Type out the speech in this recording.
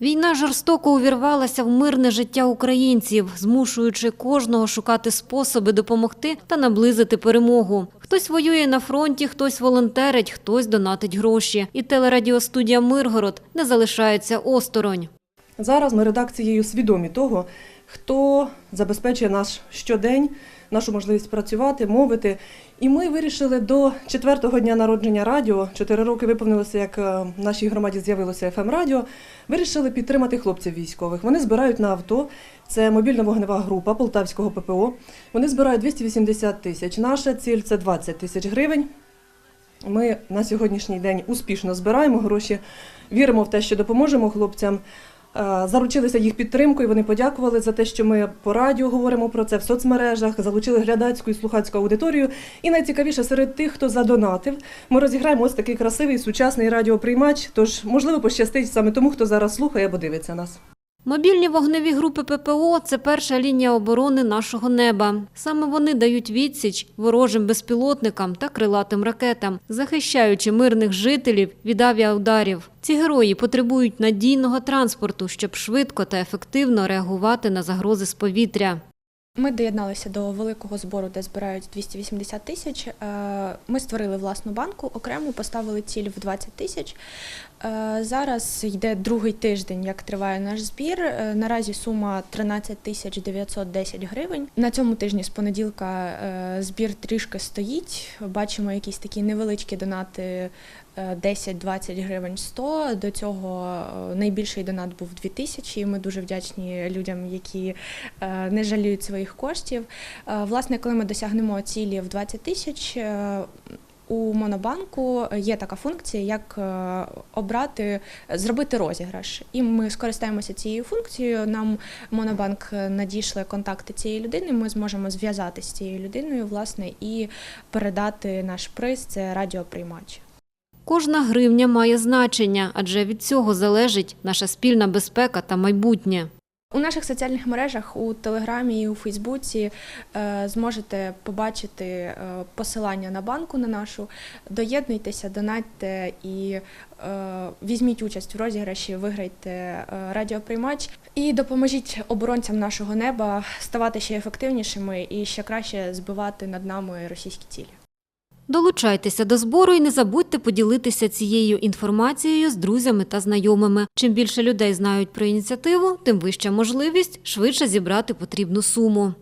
Війна жорстоко увірвалася в мирне життя українців, змушуючи кожного шукати способи допомогти та наблизити перемогу. Хтось воює на фронті, хтось волонтерить, хтось донатить гроші. І телерадіостудія Миргород не залишається осторонь. Зараз ми редакцією свідомі того, хто забезпечує наш щодень, нашу можливість працювати, мовити. І ми вирішили до четвертого дня народження радіо, чотири роки виповнилося, як е, в нашій громаді з'явилося fm радіо вирішили підтримати хлопців військових. Вони збирають на авто. Це мобільна вогнева група Полтавського ППО. Вони збирають 280 тисяч. Наша ціль це 20 тисяч гривень. Ми на сьогоднішній день успішно збираємо гроші, віримо в те, що допоможемо хлопцям. Е, Заручилися їх підтримкою. Вони подякували за те, що ми по радіо говоримо про це в соцмережах, залучили глядацьку і слухацьку аудиторію. І найцікавіше серед тих, хто задонатив, ми розіграємо ось такий красивий сучасний радіоприймач. Тож, можливо, пощастить саме тому, хто зараз слухає або дивиться нас. Мобільні вогневі групи ППО – це перша лінія оборони нашого неба. Саме вони дають відсіч ворожим безпілотникам та крилатим ракетам, захищаючи мирних жителів від авіаударів. Ці герої потребують надійного транспорту, щоб швидко та ефективно реагувати на загрози з повітря. Ми доєдналися до великого збору, де збирають 280 тисяч. Е, Ми створили власну банку, окремо поставили ціль в 20 тисяч. Е, Зараз йде другий тиждень, як триває наш збір. Е, Наразі сума 13 тисяч 910 гривень. На цьому тижні з понеділка збір трішки стоїть. Бачимо якісь такі невеличкі донати е, 10-20 гривень 100. До цього найбільший донат був 2 тисячі. Ми дуже вдячні людям, які не жаліють своїх коштів. Е, Власне, коли ми досягнемо цілі в 20 тисяч. е, У Монобанку є така функція, як е, обрати, зробити розіграш. І ми скористаємося цією функцією. Нам Монобанк надійшли контакти цієї людини. Ми зможемо зв'язатися з цією людиною, власне, і передати наш приз. Це радіоприймач. Кожна гривня має значення, адже від цього залежить наша спільна безпека та майбутнє. У наших соціальних мережах у Телеграмі і у Фейсбуці е, зможете побачити е, посилання на банку на нашу. Доєднуйтеся, донатьте і е, візьміть участь в розіграші, виграйте радіоприймач і допоможіть оборонцям нашого неба ставати ще ефективнішими і ще краще збивати над нами російські цілі. Долучайтеся до збору і не забудьте поділитися цією інформацією з друзями та знайомими. Чим більше людей знають про ініціативу, тим вища можливість швидше зібрати потрібну суму.